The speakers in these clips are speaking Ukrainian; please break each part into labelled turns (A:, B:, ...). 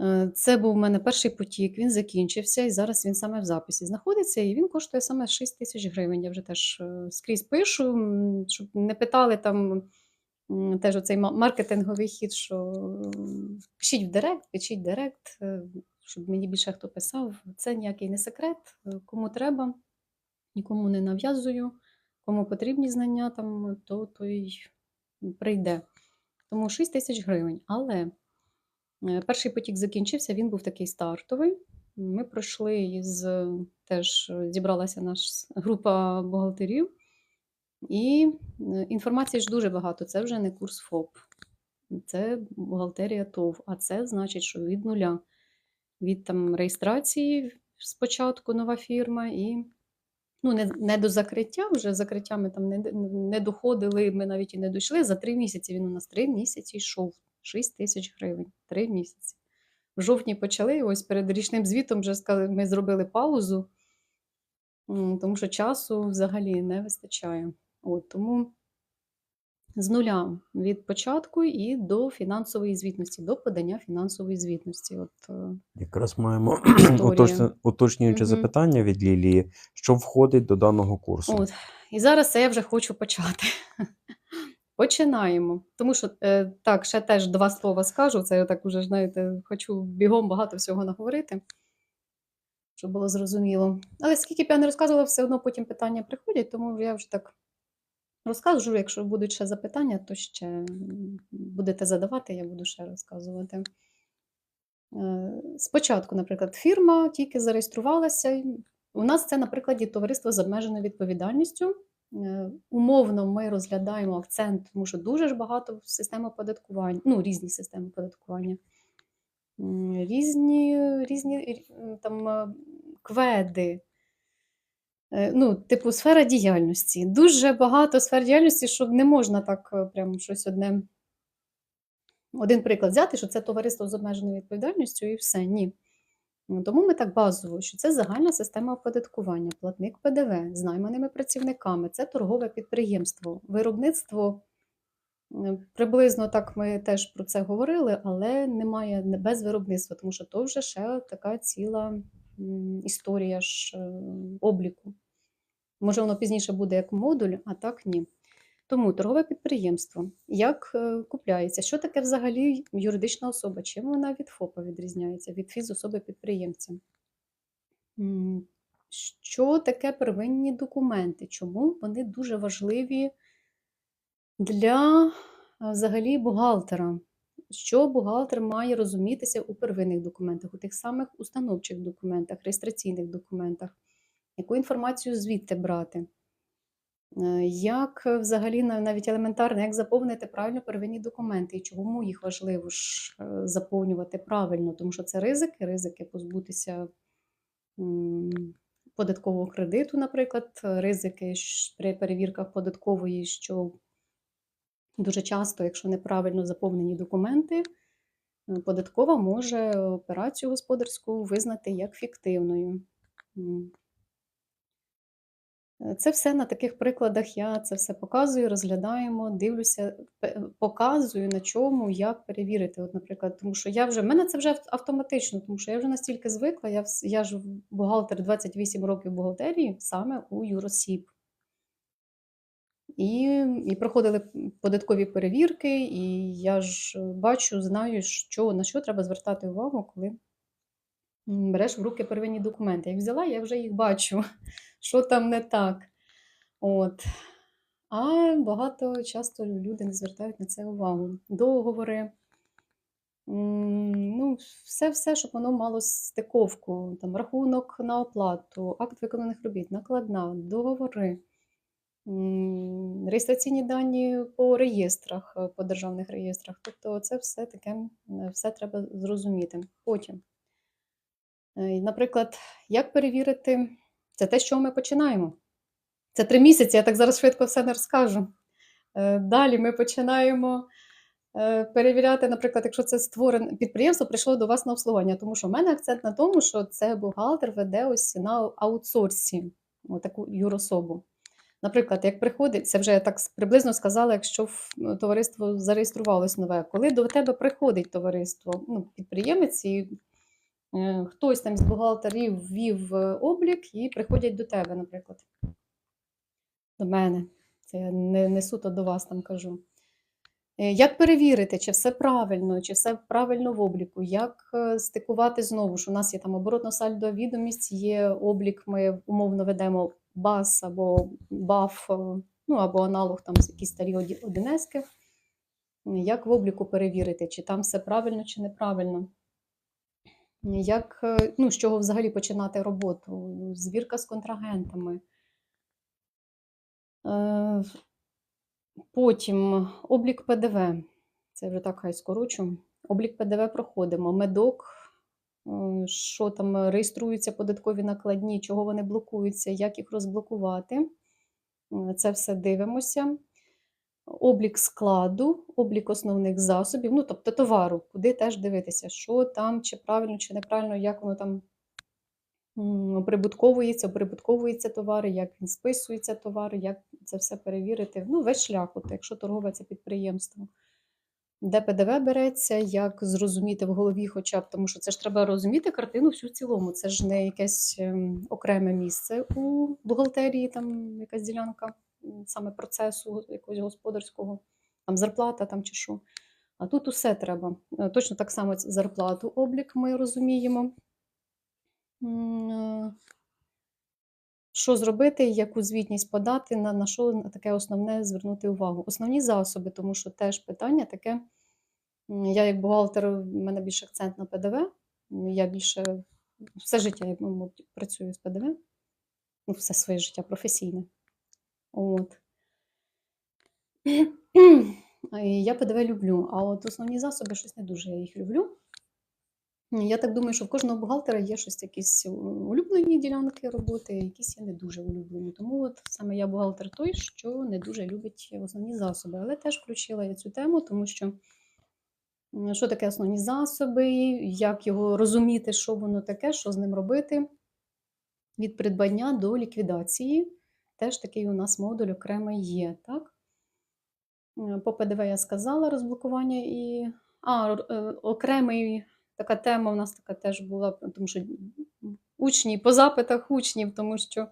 A: Е, Це був у мене перший потік, він закінчився, і зараз він саме в записі знаходиться, і він коштує саме 6 тисяч гривень. Я вже теж е, скрізь пишу, щоб не питали там теж оцей маркетинговий хід, що пишіть в Директ, пишіть в Директ, е, щоб мені більше хто писав. Це ніякий не секрет. Кому треба, нікому не нав'язую, кому потрібні знання, там, то той прийде. Тому 6 тисяч гривень. Але Перший потік закінчився, він був такий стартовий. Ми пройшли е, теж е, зібралася наша група бухгалтерів, і е, інформації ж дуже багато. Це вже не курс ФОП, це бухгалтерія ТОВ. А це значить, що від нуля, від там реєстрації спочатку нова фірма і ну, не, не до закриття, вже закриття ми там не, не доходили, ми навіть і не дійшли. За три місяці він у нас три місяці йшов. 6 тисяч гривень, три місяці. В жовтні почали, ось перед річним звітом вже сказали, ми зробили паузу, тому що часу взагалі не вистачає. От, тому з нуля від початку і до фінансової звітності, до подання фінансової звітності. От, е,
B: Якраз маємо уточнююче
A: Мгм.
B: запитання від Лілії, що входить до даного курсу.
A: От. І зараз це я вже хочу почати. Починаємо. Тому що е, так, ще теж два слова скажу. Це я так уже, знаєте, хочу бігом багато всього наговорити, щоб було зрозуміло. Але скільки б я не розказувала, все одно потім питання приходять, тому я вже так розкажу. Якщо будуть ще запитання, то ще будете задавати, я буду ще розказувати. Е, Спочатку, наприклад, фірма тільки зареєструвалася. У нас це на прикладі товариства з обмеженою відповідальністю. Е, Умовно ми розглядаємо акцент, тому що дуже ж багато систем оподаткування, ну, різні системи оподаткування, різні, різні там е, кведи. Е, Ну, типу, сфера діяльності. Дуже багато сфер діяльності, що не можна так прям щось одне. Один приклад взяти, що це товариство з обмеженою відповідальністю і все. Ні. Тому ми так базово, що це загальна система оподаткування, платник ПДВ з найманими працівниками, це торгове підприємство, виробництво. Приблизно так ми теж про це говорили, але немає без виробництва, тому що то вже ще така ціла історія ж е, обліку. Може, воно пізніше буде як модуль, а так ні. Тому торгове підприємство як е, купляється? Що таке взагалі юридична особа? Чим вона від ФОПа відрізняється, від фізособи підприємця? Що таке первинні документи? Чому вони дуже важливі для е, взагалі бухгалтера? Що бухгалтер має розумітися у первинних документах, у тих самих установчих документах, реєстраційних документах? Яку інформацію звідти брати? Е, Як е, взагалі навіть елементарно, як заповнити правильно первинні документи і чому їх важливо ж е, заповнювати правильно? Тому що це ризики, ризики позбутися податкового кредиту, наприклад, ризики при перевірках податкової, що дуже часто, якщо неправильно заповнені документи, податкова може операцію господарську визнати як фіктивною. Е, Це все на таких прикладах я це все показую, розглядаємо, дивлюся, показую на чому, як перевірити. От, наприклад, тому що я вже в мене це вже автоматично, тому що я вже настільки звикла. Я, я ж бухгалтер 28 років бухгалтерії саме у Юросіб. І, і проходили податкові перевірки, і я ж бачу, знаю, що, на що треба звертати увагу, коли береш в руки первинні документи. Як взяла, я вже їх бачу, що там не так. От. А багато часто люди не звертають на це увагу. Договори, ну, все, все, щоб воно мало стиковку, там, рахунок на оплату, акт виконаних робіт, накладна, договори, реєстраційні дані по реєстрах, по державних реєстрах. Тобто це все таке, е, все треба зрозуміти. Потім. Е, Наприклад, як перевірити, це те, з чого ми починаємо. Це три місяці, я так зараз швидко все не розкажу. Е, Далі ми починаємо е, перевіряти, наприклад, якщо це створене підприємство, прийшло до вас на обслуговування, тому що в мене акцент на тому, що це бухгалтер веде ось на аутсорсі, таку юрособу. Наприклад, як приходить, це вже я так приблизно сказала, якщо ну, товариство зареєструвалось нове, коли до тебе приходить товариство, ну, підприємець, і хтось там з бухгалтерів ввів е, облік і приходять до тебе, наприклад, до мене. Це я не, не суто до вас там кажу. Е, Як перевірити, чи все правильно, чи все правильно в обліку? Як е, стикувати знову ж? У нас є там оборотно сальдо відомість, є облік, ми умовно ведемо BAS або е, ну або аналог там якісь старі одинески. Як в обліку перевірити, чи там все правильно, чи неправильно? Як, е, ну, з чого взагалі починати роботу? Звірка з контрагентами. Е, Потім облік ПДВ. Це вже так хай скорочу. Облік ПДВ проходимо. Медок, е, що там реєструються податкові накладні, чого вони блокуються, як їх розблокувати. Це все дивимося. Облік складу, облік основних засобів, ну тобто товару, куди теж дивитися, що там, чи правильно, чи неправильно, як воно там м, оприбутковується, оприбутковується товари, як він списується товари, як це все перевірити. Ну, весь шлях, от, якщо торгове це підприємство. Де ПДВ береться, як зрозуміти в голові, хоча б тому, що це ж треба розуміти картину всю в цілому. Це ж не якесь ем, окреме місце у бухгалтерії, там якась ділянка саме процесу якогось господарського, там зарплата там чи що. А тут усе треба. Е, Точно так само зарплату, облік ми розуміємо. Е, Що зробити, яку звітність подати, на, на що на таке основне звернути увагу? Основні засоби, тому що теж питання таке. Я як бухгалтер, в мене більше акцент на ПДВ. Я більше все життя я, ну, мабуть, працюю з ПДВ, ну, все своє життя професійне. От. Я ПДВ люблю, а от основні засоби щось не дуже я їх люблю. Я так думаю, що в кожного бухгалтера є щось якісь улюблені ділянки роботи, якісь є не дуже улюблені. Тому от саме я бухгалтер той, що не дуже любить основні засоби. Але теж включила я цю тему, тому що що таке основні засоби, як його розуміти, що воно таке, що з ним робити. Від придбання до ліквідації. Теж такий у нас модуль окремий є, так? Е, По ПДВ я сказала розблокування і. А, е, окремий така тема у нас така теж була, тому що учні по запитах учнів, тому що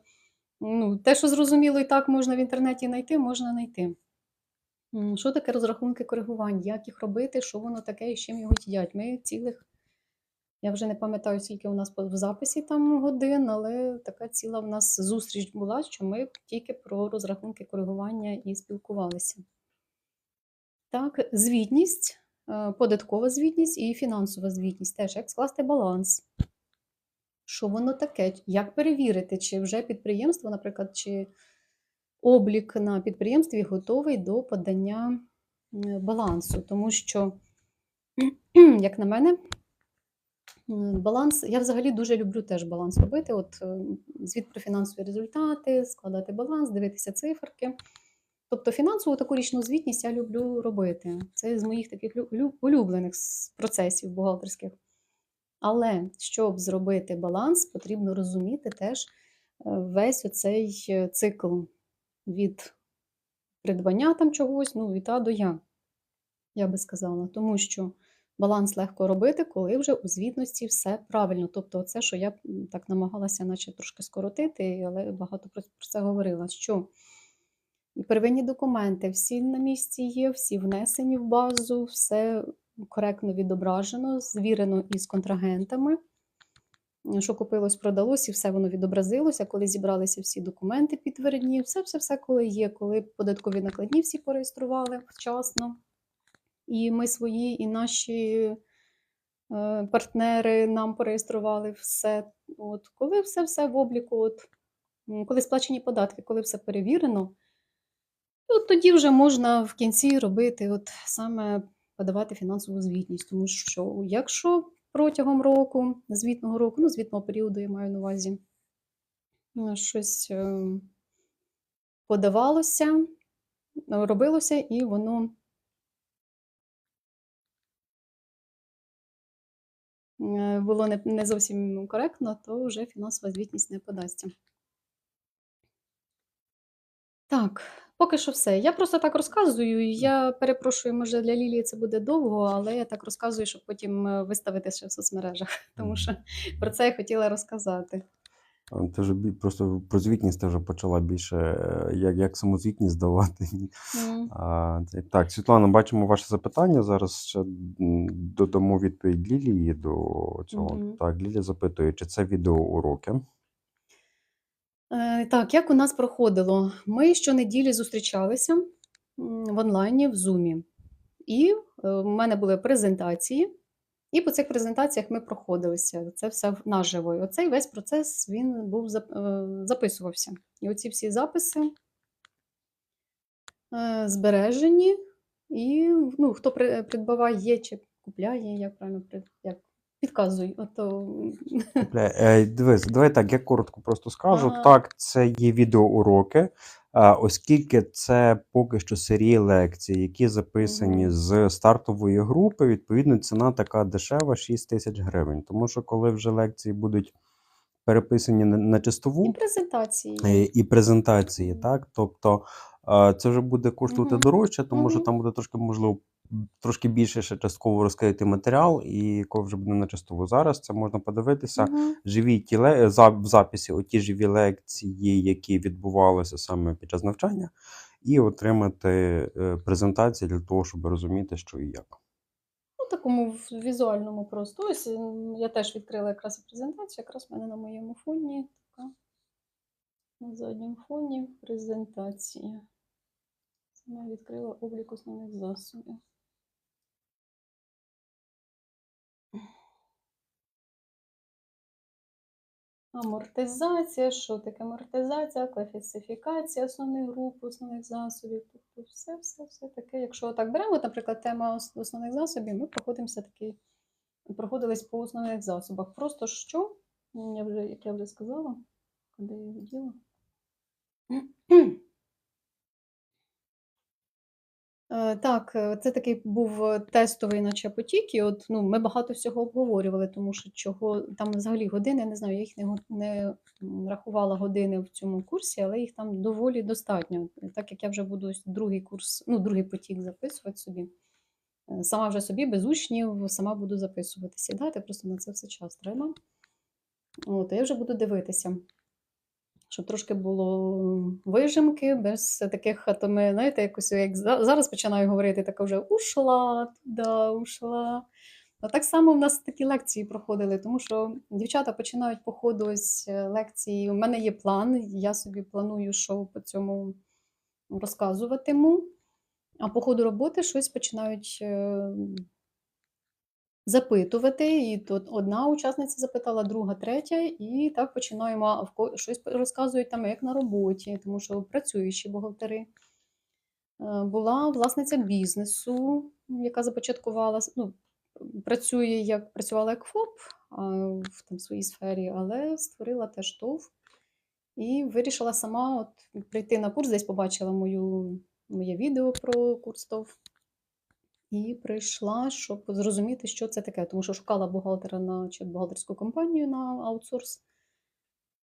A: ну, те, що зрозуміло, і так можна в інтернеті знайти, можна знайти. Що таке розрахунки коригувань, як їх робити, що воно таке і з чим його їдять? Ми цілих, я вже не пам'ятаю, скільки у нас в записі там годин, але така ціла в нас зустріч була, що ми тільки про розрахунки коригування і спілкувалися. Так, звітність, е, податкова звітність і фінансова звітність. Теж як скласти баланс. Що воно таке? Як перевірити, чи вже підприємство, наприклад, чи облік на підприємстві готовий до подання балансу. Тому що, як на мене, баланс, я взагалі дуже люблю теж баланс робити. От е, звіт про фінансові результати, складати баланс, дивитися циферки. Тобто фінансову таку річну звітність я люблю робити. Це з моїх таких лю- лю- улюблених процесів бухгалтерських. Але щоб зробити баланс, потрібно розуміти теж е, весь оцей е, цикл від придбання там чогось, ну, від А до Я, я би сказала. Тому що баланс легко робити, коли вже у звітності все правильно. Тобто, це, що я так намагалася, наче трошки скоротити, але багато про це говорила. Що первинні документи всі на місці є, всі внесені в базу, все коректно відображено, звірено із контрагентами. Що купилось, продалось, і все воно відобразилося, коли зібралися всі документи підтвердні, все-все-все, коли є, коли податкові накладні всі пореєстрували вчасно. І ми свої, і наші е, партнери нам пореєстрували все. От, коли все-все в обліку, от, коли сплачені податки, коли все перевірено, от тоді вже можна в кінці робити, от саме подавати фінансову звітність. Тому що якщо протягом року, звітного року, ну, звітного періоду я маю на увазі, е, щось е, подавалося, робилося, і воно було не, не зовсім коректно, то вже фінансова звітність не подасться. Так, поки що все. Я просто так розказую. Я перепрошую, може для Лілії це буде довго, але я так розказую, щоб потім е, виставити ще в соцмережах, тому що про це я хотіла розказати.
B: Ти вже просто про звітність ти вже почала більше, е, як, як саму звітність здавати.
A: М.
B: А, так, Світлана, бачимо ваше запитання. Зараз ще додамо відповідь Лілії до цього.
A: Мгм.
B: Так, Лілія запитує, чи це відеоуроки?
A: Е, Так, як у нас проходило? Ми щонеділі зустрічалися в онлайні в Zoom. І е, в мене були презентації, і по цих презентаціях ми проходилися. Це все наживо. І оцей весь процес він був е, записувався. І оці всі записи е, збережені, і ну, хто при- придбаває чи купляє, як правильно як підказуй. Ото...
B: Е, Дивись, давай так, я коротко просто скажу.
A: Ага.
B: Так, це є відеоуроки, оскільки це поки що серії лекції, які записані з стартової групи, відповідно, ціна така дешева 6 тисяч гривень. Тому що коли вже лекції будуть переписані на, на
A: І
B: чистову
A: презентації.
B: е, і презентації, так, тобто це вже буде коштувати дорожче, тому що там буде трошки, можливо, трошки більше ще частково розкрити матеріал, і коли вже буде на чистову. Зараз це можна подивитися
A: Мгм.
B: живі ті за- в записі оті живі лекції, які відбувалися саме під час навчання, і отримати е, презентації для того, щоб розуміти, що і як.
A: Ну, такому візуальному просто. Ось я теж відкрила якраз презентацію, якраз в мене на моєму фоні така. На задньому фоні презентація. Саме відкрила облік основних засобів. Амортизація, що таке амортизація, класифікація основних груп, основних засобів. Тобто все, все, все таке. Якщо так беремо, наприклад, тема основних засобів, ми проходимося такий, проходились по основних засобах. Просто що, я вже, як я вже сказала, куди я діла? Е, Так, е, це такий був е, тестовий, наче потік, і от ну, ми багато всього обговорювали, тому що чого там взагалі години, не знаю, я їх не, не рахувала години в цьому курсі, але їх там доволі достатньо. Так як я вже буду другий курс, ну, другий потік записувати собі. Сама вже собі без учнів, сама буду записувати. Сідати, просто на це все час треба. От, я вже буди дивитися щоб трошки було вижимки, без таких, а то ми, знаєте, якось як зараз починаю говорити, така вже ушла туди, ушла. А так само в нас такі лекції проходили, тому що дівчата починають по ходу ось е, лекції. У мене є план, я собі планую, що по цьому розказуватиму. А по ходу роботи щось починають е, запитувати. І тут одна учасниця запитала, друга, третя, і так починаємо щось розказують там, як на роботі, тому що працюючі бухгалтери. Е, Була власниця бізнесу, яка започаткувала, ну, працює як працювала як ФОП в там, своїй сфері, але створила теж ТОВ і вирішила сама от, прийти на курс, десь побачила мою, моє відео про курс ТОВ. І прийшла, щоб зрозуміти, що це таке, тому що шукала бухгалтера на чи бухгалтерську компанію на аутсорс.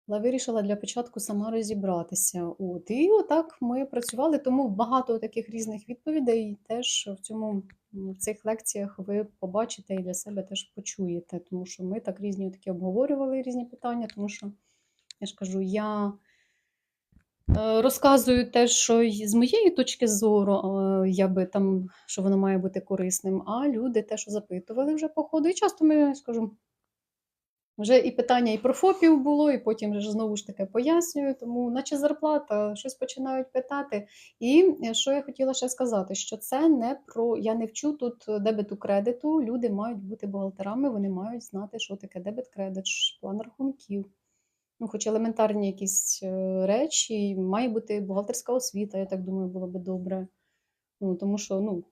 A: Але вирішила для початку сама розібратися. От. І отак ми працювали, тому багато таких різних відповідей теж в цьому в цих лекціях ви побачите і для себе теж почуєте, тому що ми так різні такі обговорювали різні питання, тому що я ж кажу, я Розказую те, що з моєї точки зору, е, я би там, що воно має бути корисним, а люди те, що запитували вже по ходу. І часто ми скажу, вже і питання і про ФОПів було, і потім вже знову ж таки пояснюю, тому наче зарплата, щось починають питати. І е, що я хотіла ще сказати, що це не про я не вчу тут дебету кредиту. Люди мають бути бухгалтерами, вони мають знати, що таке дебет кредит, план рахунків. Ну, хоч елементарні якісь е, речі, має бути бухгалтерська освіта, я так думаю, було би добре. Ну, тому що, ну,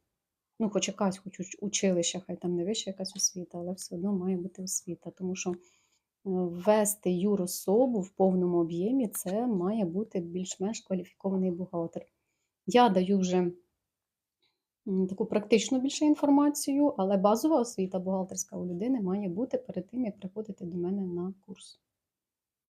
A: ну, хоч якась, хоч уч- училище, хай там не вища якась освіта, але все одно має бути освіта. Тому що е, ввести юрособу в повному об'ємі це має бути більш-менш кваліфікований бухгалтер. Я даю вже таку практичну більше інформацію, але базова освіта бухгалтерська у людини має бути перед тим, як приходити до мене на курс.